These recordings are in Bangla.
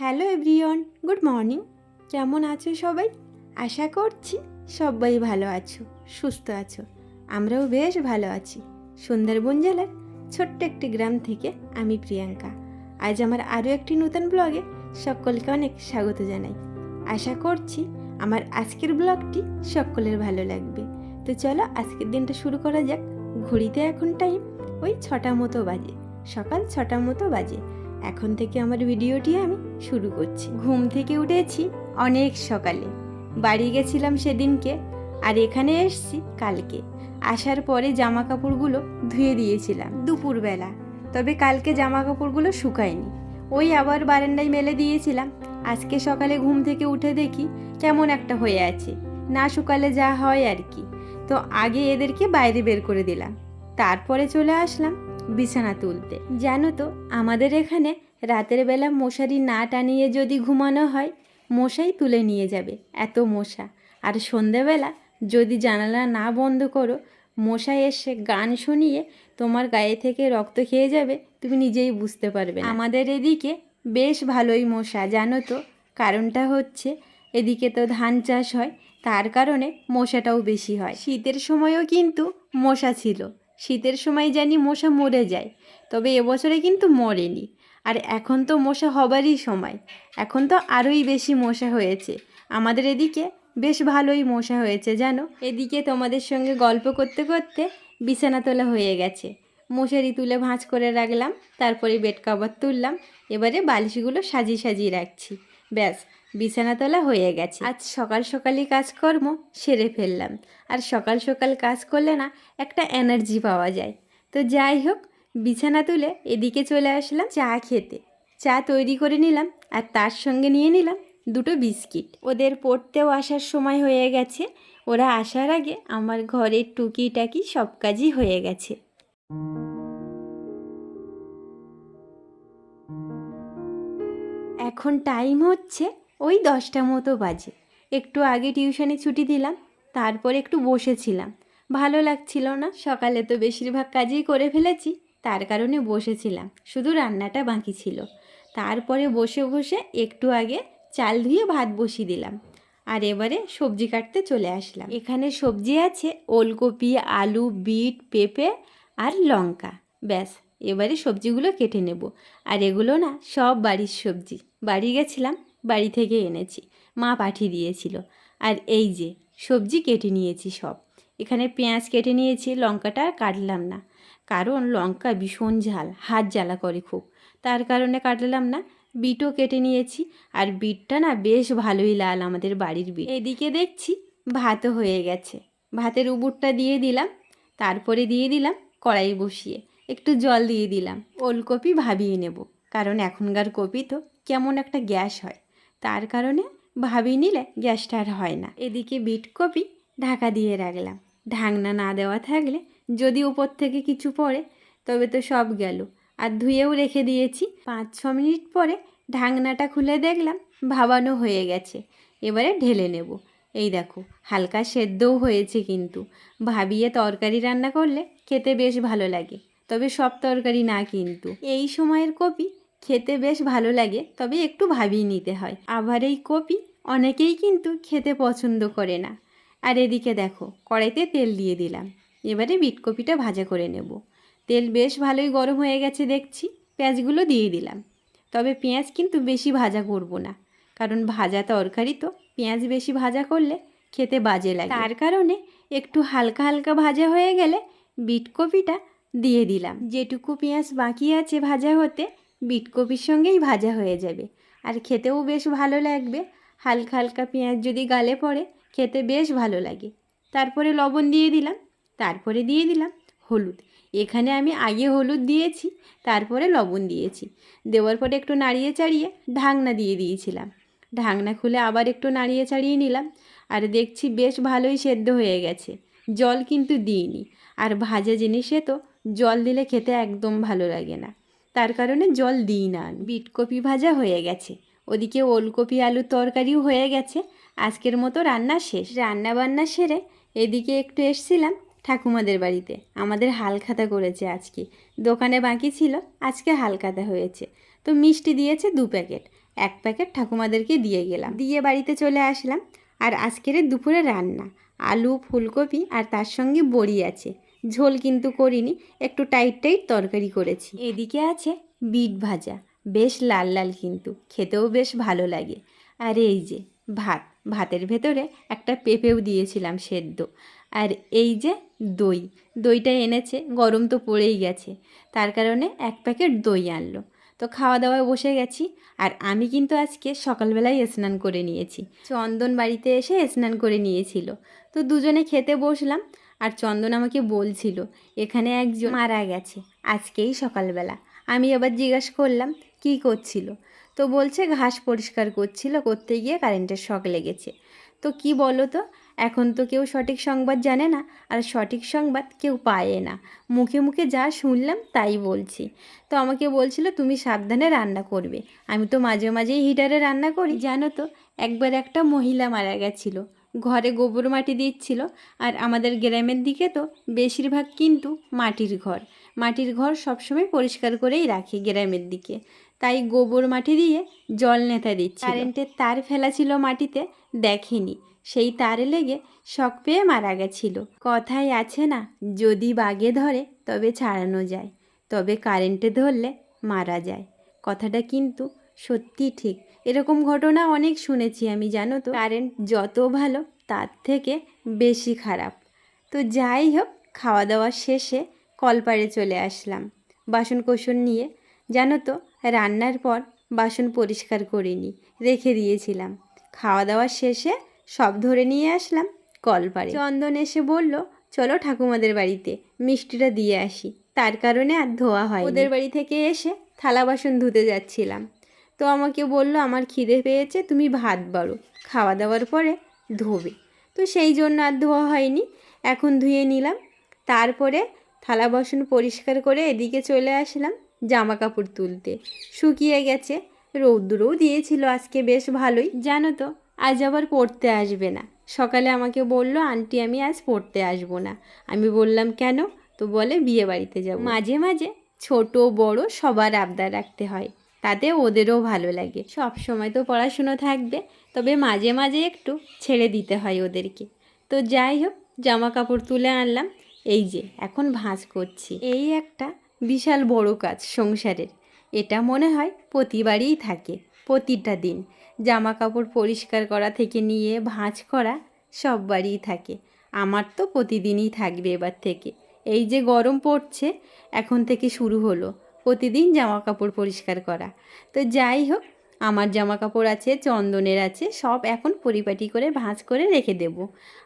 Hello everyone, good morning. কেমন আছো সবাই? আশা করছি সবাই ভালো আছো, সুস্থ আছো। আমরাও বেশ ভালো আছি। সুন্দরবন জেলার ছোট্ট একটি গ্রাম থেকে আমি প্রিয়াঙ্কা। আজ আমার আরও একটি নতুন ব্লগে সকলকে অনেক স্বাগত জানাই। আশা করছি আমার আজকের ব্লগটি সকলের ভালো লাগবে। তো চলো আজকের দিনটা শুরু করা যাক। ঘড়িতে এখন টাইম ওই ছটা মতো বাজে, সকাল ছটা মতো বাজে। এখন থেকে আমার ভিডিওটি আমি শুরু করছি। ঘুম থেকে উঠেছি অনেক সকালে। বাড়ি গেছিলাম সেদিনকে, আর এখানে এসছি কালকে। আসার পরে জামা কাপড়গুলো ধুয়ে দিয়েছিলাম দুপুরবেলা। তবে কালকে জামা কাপড়গুলো শুকায়নি। ওই আবার বারান্দায় মেলে দিয়েছিলাম। আজকে সকালে ঘুম থেকে উঠে দেখি কেমন একটা হয়ে আছে। না শুকালে যা হয় আর কি। তো আগে এদেরকে বাইরে বের করে দিলাম। তারপরে চলে আসলাম বিছানা তুলতে। জানো তো, আমাদের এখানে রাতের বেলা মশারি না টানিয়ে যদি ঘুমানো হয়, মশাই তুলে নিয়ে যাবে, এত মশা। আর সন্ধেবেলা যদি জানালা না বন্ধ করো, মশাই এসে গান শুনিয়ে তোমার গায়ে থেকে রক্ত খেয়ে যাবে, তুমি নিজেই বুঝতে পারবে আমাদের এদিকে বেশ ভালোই মশা, জানো তো। কারণটা হচ্ছে, এদিকে তো ধান চাষ হয়, তার কারণে মশাটাও বেশি হয়। শীতের সময়ও কিন্তু মশা ছিল। শীতের সময় জানি মশা মরে যায়, তবে এবছরে কিন্তু মরেনি। আর এখন তো মশা হবারই সময়। এখন তো আরোই বেশি মশা হয়েছে। আমাদের এদিকে বেশ ভালোই মশা হয়েছে, জানো? এদিকে তোমাদের সঙ্গে গল্প করতে করতে বিছানা তোলা হয়ে গেছে। মশারি তুলে ভাঁজ করে রাখলাম, তারপরে বেড কভার তুললাম, এবারে বালিশগুলো সাজিয়ে সাজিয়ে রাখছি। ব্যাস বিছানা তোলা হয়ে গেছে। আজ সকাল সকালই কাজকর্ম সেরে ফেললাম। আর সকাল সকাল কাজ করলে না একটা এনার্জি পাওয়া যায়। তো যাই হোক, বিছানা তুলে এদিকে চলে আসলাম চা খেতে। চা তৈরি করে নিলাম আর তার সঙ্গে নিয়ে নিলাম দুটো বিস্কিট। ওদের পড়তেও আসার সময় হয়ে গেছে। ওরা আসার আগে আমার ঘরের টুকিটাকি সব কাজই হয়ে গেছে। এখন টাইম হচ্ছে ওই দশটা মতো বাজে। একটু আগে টিউশনে ছুটি দিলাম, তারপর একটু বসেছিলাম। ভালো লাগছিল না, সকালে তো বেশিরভাগ কাজই করে ফেলেছি, তার কারণে বসেছিলাম, শুধু রান্নাটা বাকি ছিল। তারপরে বসে বসে একটু আগে চাল ধুয়ে ভাত বসিয়ে দিলাম, আর এবারে সবজি কাটতে চলে আসলাম। এখানে সবজি আছে, ওলকপি, আলু, বিট, পেঁপে আর লঙ্কা। ব্যাস, এবারে সবজিগুলো কেটে নেব। আর এগুলো না, সব বাড়ির সবজি। বাড়ি গেছিলাম বাড়ি থেকে এনেছি। মা পাঠিয়ে দিয়েছিল। আর এই যে, সবজি কেটে নিয়েছি সব। এখানে পেঁয়াজ কেটে নিয়েছি, লঙ্কাটা কাটলাম না। কারণ লঙ্কা ভীষণ ঝাল, হাত জ্বালা করে খুব। তার কারণে কাটলাম না, বিটও কেটে নিয়েছি। আর বিটটা না বেশ ভালোই লাল আমাদের বাড়ির বিট। এদিকে দেখছি ভাতও হয়ে গেছে। ভাতের উবুরটা দিয়ে দিলাম, তারপরে দিয়ে দিলাম কড়াই বসিয়ে। একটু জল দিয়ে দিলাম। ওলকপি ভাবিয়ে নেব, কারণ এখনকার কপি তো কেমন একটা গ্যাস হয়। তার কারণে ভাবিয়ে নিলে গ্যাসটা আর হয় না। এদিকে বিট কপি ঢাকা দিয়ে রাখলাম। ঢাকনা না দেওয়া থাকলে যদি উপর থেকে কিছু পড়ে, তবে তো সব গেল। আর ধুয়েও রেখে দিয়েছি। পাঁচ ছ মিনিট পরে ঢাকনাটা খুলে দেখলাম ভাবানো হয়ে গেছে। এবারে ঢেলে নেব। এই দেখো, হালকা সেদ্ধও হয়েছে কিন্তু। ভাবিয়ে তরকারি রান্না করলে খেতে বেশ ভালো লাগে। তবে সব তরকারি না কিন্তু। এই সময়ের কপি খেতে বেশ ভালো লাগে, তবে একটু ভাবিয়ে নিতে হয়। আবার এই কপি অনেকেই কিন্তু খেতে পছন্দ করে না। আর এদিকে দেখো, কড়াইতে তেল দিয়ে দিলাম। এবারে বিটকপিটা ভাজা করে নেব। তেল বেশ ভালোই গরম হয়ে গেছে দেখছি, পেঁয়াজগুলো দিয়ে দিলাম। তবে পেঁয়াজ কিন্তু বেশি ভাজা করব না, কারণ ভাজা তরকারি তো, পেঁয়াজ বেশি ভাজা করলে খেতে বাজে লাগে। তার কারণে একটু হালকা হালকা ভাজা হয়ে গেলে বিটকপিটা দিয়ে দিলাম। যেটুকু পেঁয়াজ বাকি আছে ভাজা হতে বিটকপির সঙ্গেই ভাজা হয়ে যাবে। আর খেতেও বেশ ভালো লাগবে। হালকা হালকা পেঁয়াজ যদি গালে পড়ে, খেতে বেশ ভালো লাগে। তারপরে লবণ দিয়ে দিলাম। তারপরে দিয়ে দিলাম হলুদ। এখানে আমি আগে হলুদ দিয়েছি, তারপরে লবণ দিয়েছি। দেওয়ার পরে একটু নাড়িয়ে চাড়িয়ে ঢাকনা দিয়ে দিয়েছিলাম। ঢাকনা খুলে আবার একটু নাড়িয়ে চাড়িয়ে নিলাম। আর দেখছি বেশ ভালোই সেদ্ধ হয়ে গেছে। জল কিন্তু দিইনি। আর ভাজা জিনিসে তো জল দিলে খেতে একদম ভালো লাগে না। তার কারণে জল দিই না বিটকপি ভাজা হয়ে গেছে। ওদিকে ওলকপি আলুর তরকারিও হয়ে গেছে। আজকের মতো রান্না শেষ। রান্না বান্না সেরে এদিকে একটু এসছিলাম ঠাকুমাদের বাড়িতে। আমাদের হালখাতা করেছে আজকে। দোকানে বাকি ছিল, আজকে হালখাতা হয়েছে। তো মিষ্টি দিয়েছে দু প্যাকেট। এক প্যাকেট ঠাকুমাদেরকে দিয়ে গেলাম। দিয়ে বাড়িতে চলে আসলাম। আর আজকের দুপুরে রান্না। আলু, ফুলকপি আর তার সঙ্গে বড়ি আছে। ঝোল কিন্তু করিনি, একটু টাইট টাইট তরকারি করেছি। এদিকে আছে বিট ভাজা, বেশ লাল লাল কিন্তু, খেতেও বেশ ভালো লাগে। আর এই যে ভাত, ভাতের ভেতরে একটা পেঁপেও দিয়েছিলাম সেদ্ধ। আর এই যে দই, দইটা এনেছে, গরম তো পড়েই গেছে, তার কারণে এক প্যাকেট দই আনলো। তো খাওয়া দাওয়ায় বসে গেছি, আর আমি কিন্তু আজকে সকালবেলায় স্নান করে নিয়েছি। চন্দন বাড়িতে এসে স্নান করে নিয়েছিল। তো দুজনে খেতে বসলাম আর চন্দন আমাকে বলছিল, এখানে একজন মারা গেছে, আজকেই সকালবেলা। আমি আবার জিজ্ঞাসা করলাম, কী করছিল? তো বলছে, ঘাস পরিষ্কার করছিল, করতে গিয়ে কারেন্টের শক লেগেছে। তো কি বলো তো, এখন তো কেউ সঠিক সংবাদ জানে না, আর সঠিক সংবাদ কেউ পায় না। মুখে মুখে যা শুনলাম তাই বলছি। তো আমাকে বলছিল, তুমি সাবধানে রান্না করবে। আমি তো মাঝে মাঝেই হিটারে রান্না করি। জানো তো, একবার একটা মহিলা মারা গেছিল। ঘরে গোবর মাটি দিচ্ছিল। আর আমাদের গ্রামের দিকে তো বেশিরভাগ কিন্তু মাটির ঘর। মাটির ঘর সবসময় পরিষ্কার করেই রাখে গ্রামের দিকে। তাই গোবর মাটি দিয়ে জল নেতা দিচ্ছে কারেন্টের তার ফেলা ছিল মাটিতে, দেখেনি। সেই তারে লেগে শক পেয়ে মারা গেছিল। কথাই আছে না, যদি বাগে ধরে তবে ছাড়ানো যায়, তবে কারেন্টে ধরলে মারা যায়। কথাটা কিন্তু সত্যি ঠিক। এরকম ঘটনা অনেক শুনেছি আমি, জানো তো। কারেন্ট যত ভালো, তার থেকে বেশি খারাপ। তো যাই হোক খাওয়া দাওয়া শেষে কলপাড়ে চলে আসলাম। বাসন কোসন নিয়ে, জানো তো, রান্নার পর বাসন পরিষ্কার করিনি, রেখে দিয়েছিলাম। খাওয়া দাওয়া শেষে সব ধরে নিয়ে আসলাম কলপাড়ে চন্দন এসে বলল, চলো ঠাকুমাদের বাড়িতে, মিষ্টিটা দিয়ে আসি। তার কারণে আর ধোয়া হয় ওদের বাড়ি থেকে এসে থালা বাসন ধুতে যাচ্ছিলাম। তো আমাকে বলল, আমার খিদে পেয়েছে, তুমি ভাত বাড়ো। খাওয়া দাওয়ার পরে ধোবে। তো সেই জন্য আর ধোয়া হয়নি। এখন ধুয়ে নিলাম। তারপরে থালা বাসন পরিষ্কার করে এদিকে চলে আসলাম জামা কাপড় তুলতে। শুকিয়ে গেছে। রৌদ্রও দিয়েছিল আজকে বেশ ভালোই। জানো তো, আজ আবার পড়তে আসবে না। সকালে আমাকে বলল, আন্টি, আমি আজ পড়তে আসব না। আমি বললাম, কেন? তো বলে, বিয়ে বাড়িতে যাব। মাঝে মাঝে ছোট, বড় সবার আবদার রাখতে হয়। তাতে ওদেরও ভালো লাগে। সব সময় তো পড়াশুনো থাকবে, তবে মাঝে মাঝে একটু ছেড়ে দিতে হয় ওদেরকে। তো যাই হোক জামা কাপড় তুলে আনলাম। এই যে, এখন ভাঁজ করছি। এই একটা বিশাল বড় কাজ সংসারের। এটা মনে হয় প্রতিবারই থাকে, প্রতিটা দিন। জামা কাপড় পরিষ্কার করা থেকে নিয়ে ভাঁজ করা সব বাড়িই থাকে। আমার তো প্রতিদিনই থাকবে এবার থেকে। এই যে গরম পড়ছে, এখন থেকে শুরু হলো। প্রতিদিন জামা কাপড় পরিষ্কার করা। তো যাই হোক, আমার জামা কাপড় আছে, চন্দনের আছে, সব এখন পরিপাটি করে ভাঁজ করে রেখে দেব।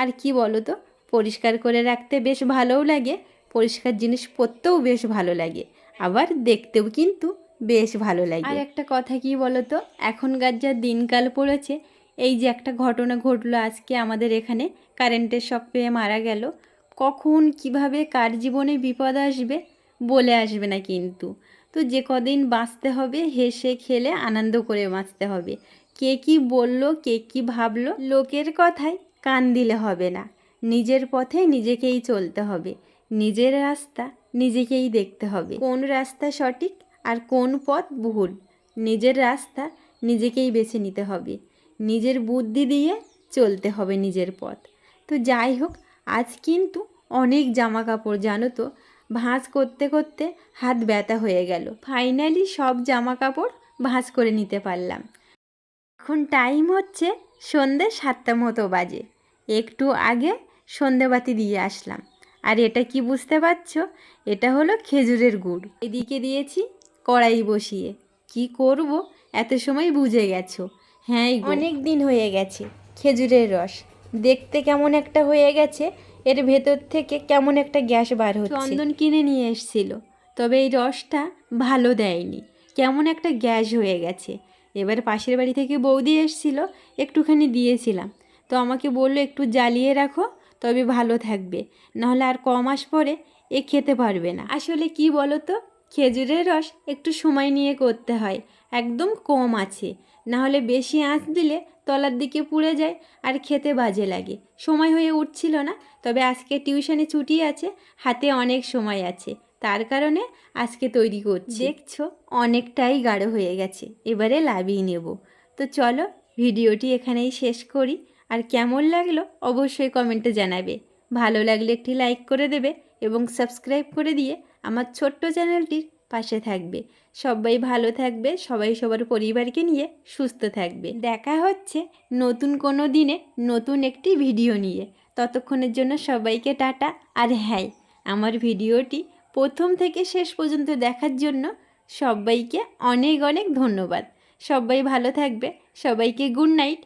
আর কি বলো তো পরিষ্কার করে রাখতে বেশ ভালোও লাগে, পরিষ্কার জিনিস পরতেও বেশ ভালো লাগে, আবার দেখতেও কিন্তু বেশ ভালো লাগে। আর একটা কথা কি বলো তো এখনকার যা দিনকাল পড়েছে, এই যে একটা ঘটনা ঘটলো আজকে আমাদের এখানে কারেন্টের শক পেয়ে মারা গেল, কখন কীভাবে কার জীবনে বিপদ আসবে বলে আসবে না কিন্তু। তো যে কদিন বাঁচতে হবে, হেসে খেলে আনন্দ করে বাঁচতে হবে। কে কি বলল, কে কি ভাবলো, লোকের কথায় কান দিলে হবে না। নিজের পথে নিজেকেই চলতে হবে। নিজের রাস্তা নিজেকেই দেখতে হবে। কোন রাস্তা সঠিক আর কোন পথ ভুল? নিজের রাস্তা নিজেকেই বেছে নিতে হবে। নিজের বুদ্ধি দিয়ে চলতে হবে নিজের পথ। তো যাই হোক, আজ কিন্তু অনেক জামা কাপড় জানো তো? ভাঁজ করতে করতে হাত ব্যথা হয়ে গেল। ফাইনালি সব জামা কাপড় ভাঁজ করে নিতে পারলাম। এখন টাইম হচ্ছে সন্ধে সাতটা মতো বাজে। একটু আগে সন্ধেবাতি দিয়ে আসলাম। আর এটা কি বুঝতে পারছ? এটা হলো খেজুরের গুড়। এদিকে দিয়েছি কড়াই বসিয়ে। কি করব? এত সময় বুঝে গেছো। হ্যাঁ অনেক দিন হয়ে গেছে খেজুরের রস। দেখতে কেমন একটা হয়ে গেছে। এর ভেতর থেকে কেমন একটা গ্যাস বার হচ্ছে। চন্দন কিনে নিয়ে এসছিল, তবে এই রসটা ভালো দেয়নি। কেমন একটা গ্যাস হয়ে গেছে। এবার পাশের বাড়ি থেকে বৌদি এসছিল, একটুখানি দিয়েছিলাম। তো আমাকে বলল, একটু জ্বালিয়ে রাখো, তবে ভালো থাকবে। নাহলে আর ক মাস পরে এ খেতে পারবে না। আসলে কি বলো তো খেজুরের রস একটু সময় নিয়ে করতে হয়, একদম কম আছে। নাহলে বেশি আঁচ দিলে তলার দিকে পুড়ে যায় আর খেতে বাজে লাগে। সময় হয়ে উঠছিল না তবে আজকে টিউশনে ছুটি আছে হাতে অনেক সময় আছে। তার কারণে আজকে তৈরি করছি। দেখছ অনেকটাই গাঢ় হয়ে গেছে এবারে লাভিয়ে নেব। তো চলো ভিডিওটি এখানেই শেষ করি। আর কেমন লাগল অবশ্যই কমেন্টে জানাবে। ভালো লাগলে একটি লাইক করে দেবে এবং সাবস্ক্রাইব করে দিয়ে আমার ছোট্ট চ্যানেলটির পাশে থাকবে। সবাই ভালো থাকবে, সবাই সবার পরিবারকে নিয়ে সুস্থ থাকবে। দেখা হচ্ছে নতুন কোনো দিনে নতুন একটি ভিডিও নিয়ে। ততক্ষণের জন্য সবাইকে টাটা আর হ্যাঁ আমার ভিডিওটি প্রথম থেকে শেষ পর্যন্ত দেখার জন্য সবাইকে অনেক অনেক ধন্যবাদ। সবাই ভালো থাকবে, সবাইকে গুড নাইট।